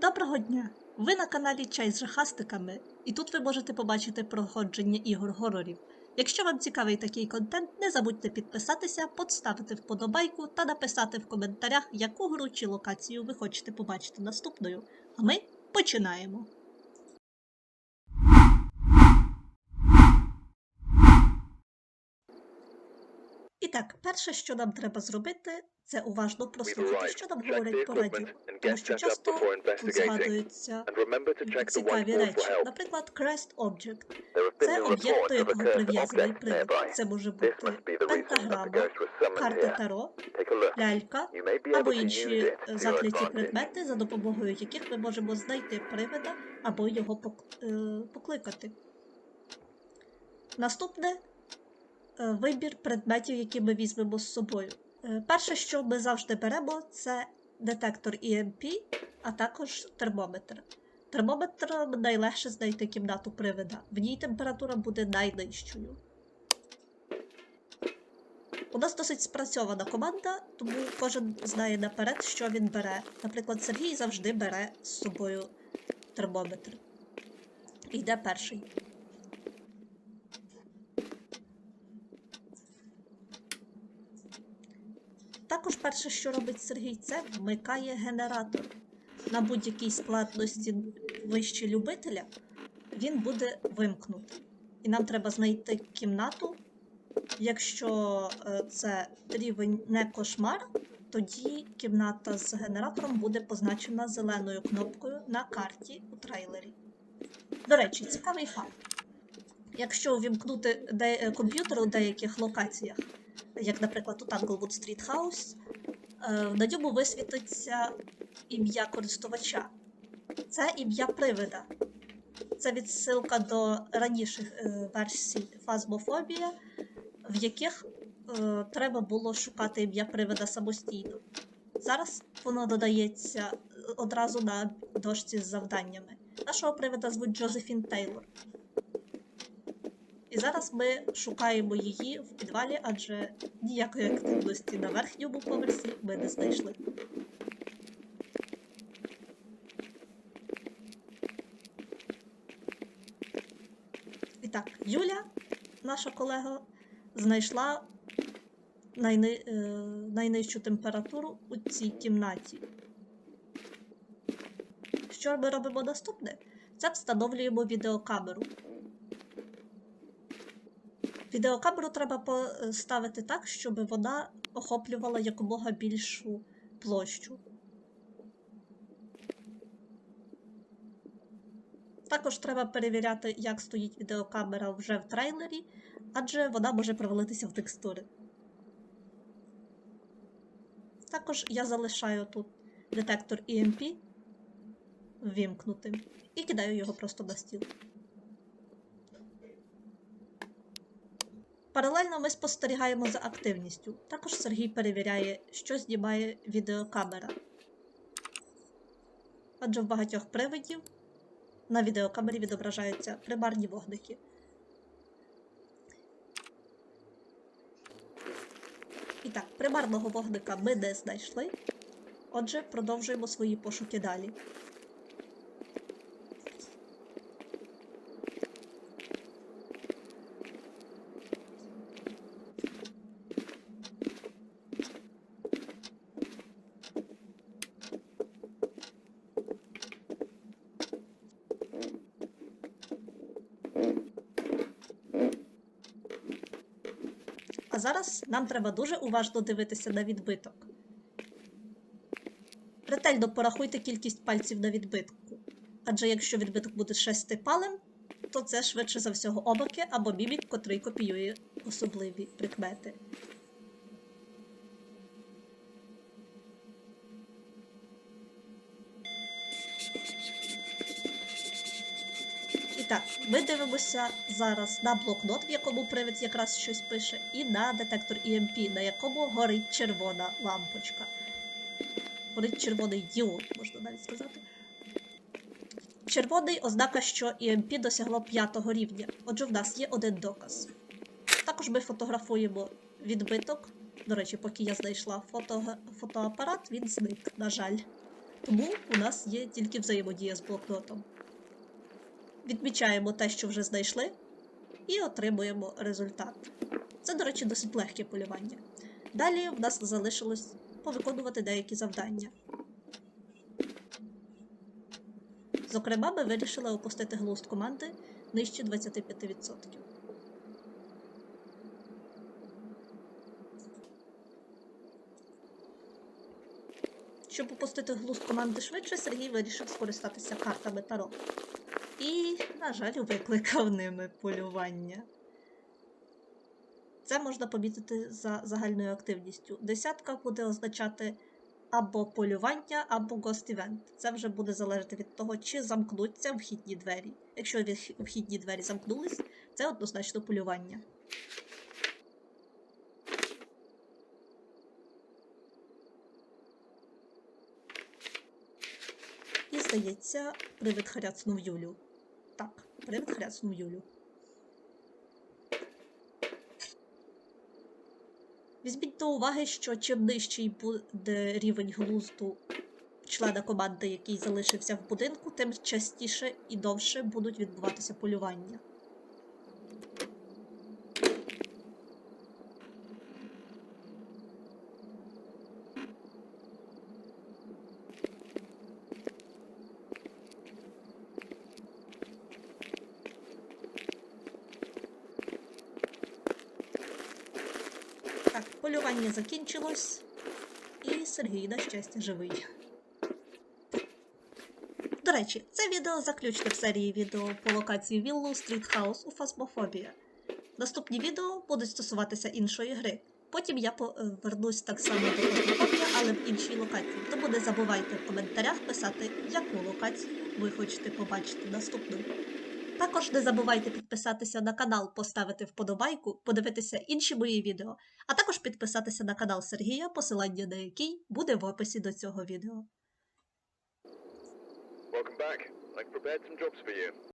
Доброго дня! Ви на каналі Чай з жахастиками, і тут ви можете побачити проходження ігор горорів. Якщо вам цікавий такий контент, не забудьте підписатися, поставити вподобайку та написати в коментарях, яку гру чи локацію ви хочете побачити наступною. А ми починаємо! Так, перше, що нам треба зробити, це уважно прослухати, що нам говорять по радіо, тому що часто тут згадуються цікаві речі. Наприклад, Crest Object. Це об'єкт, до якого прив'язаний nearby. Це може бути пентаграма, here. Таро, лялька або інші закриті предмети, за допомогою яких ми можемо знайти привида або його е, покликати. Наступне вибір предметів, які ми візьмемо з собою. Е, Перше, що ми завжди беремо, це детектор EMP, а також термометр. Термометром найлегше знайти кімнату привида. В ній температура буде найнижчою. У нас досить спрацьована команда, тому кожен знає наперед, що він бере. Наприклад, Сергій завжди бере з собою термометр. І йде перший. Також перше, що робить Сергій, це вмикає генератор. На будь-якій складності вище любителя він буде вимкнутий. І нам треба знайти кімнату. Якщо е, це рівень не кошмар, тоді кімната з генератором буде позначена зеленою кнопкою на карті у трейлері. До речі, цікавий факт. Якщо увімкнути е, комп'ютер у деяких локаціях, як, наприклад, у Tanglewood Street House, е, на ньому висвітиться ім'я користувача. Це ім'я привида. Це відсилка до раніших е, версій Фазмофобія, в яких е, треба було шукати ім'я привида самостійно. Зараз воно додається одразу на дошці з завданнями. Нашого привида звуть Джозефін Тейлор. І зараз ми шукаємо її в підвалі, адже ніякої активності на верхньому поверсі ми не знайшли. І так, Юля, наша колега, знайшла найни... е, найнижчу температуру у цій кімнаті. Що ми робимо наступне? Це встановлюємо відеокамеру. Відеокамеру треба поставити так, щоб вона охоплювала якомога більшу площу. Також треба перевіряти, як стоїть відеокамера вже в трейлері, адже вона може провалитися в текстури. Також я залишаю тут детектор EMP ввімкнутим і кидаю його просто на стіл. Паралельно ми спостерігаємо за активністю. Також Сергій перевіряє, що знімає відеокамера. Адже в багатьох привидів на відеокамері відображаються примарні вогники. І так, примарного вогника ми не знайшли. Отже, продовжуємо свої пошуки далі. А зараз нам треба дуже уважно дивитися на відбиток. Ретельно порахуйте кількість пальців на відбитку. Адже якщо відбиток буде шестипалим, то це швидше за всього обаки або мімік, котрий копіює особливі прикмети. Так, ми дивимося зараз на блокнот, в якому привид якраз щось пише, і на детектор EMP, на якому горить червона лампочка. Горить червоний діод, можна навіть сказати. Червоний ознака, що EMP досягло п'ятого рівня. Отже, в нас є один доказ. Також ми фотографуємо відбиток. До речі, поки я знайшла фото... фотоапарат, він зник, на жаль. Тому у нас є тільки взаємодія з блокнотом. Відмічаємо те, що вже знайшли, і отримуємо результат. Це, до речі, досить легке полювання. Далі в нас залишилось повиконувати деякі завдання. Зокрема, ми вирішили опустити глузд команди нижче 25%. Щоб опустити глузд команди швидше, Сергій вирішив скористатися картами Таро. І, на жаль, викликав ними полювання. Це можна помітити за загальною активністю. Десятка буде означати або полювання, або Event. Це вже буде залежати від того, чи замкнуться вхідні двері. Якщо вхідні двері замкнулись, це однозначно полювання. І здається, привид хряцнув Юлю. Так, привид хряснув Юлю. Візьміть до уваги, що чим нижчий буде рівень глузду члена команди, який залишився в будинку, тим частіше і довше будуть відбуватися полювання. Так, полювання закінчилось, і Сергій, на щастя, живий. До речі, це відео заключне в серії відео по локації Віллу Street House у Фасмофобія. Наступні відео будуть стосуватися іншої гри. Потім я повернусь так само до Фасмофобія, але в іншій локації. Тому не забувайте в коментарях писати, яку локацію ви хочете побачити наступною. Також не забувайте підписатися на канал, поставити вподобайку, подивитися інші мої відео, а також підписатися на канал Сергія, посилання на який буде в описі до цього відео.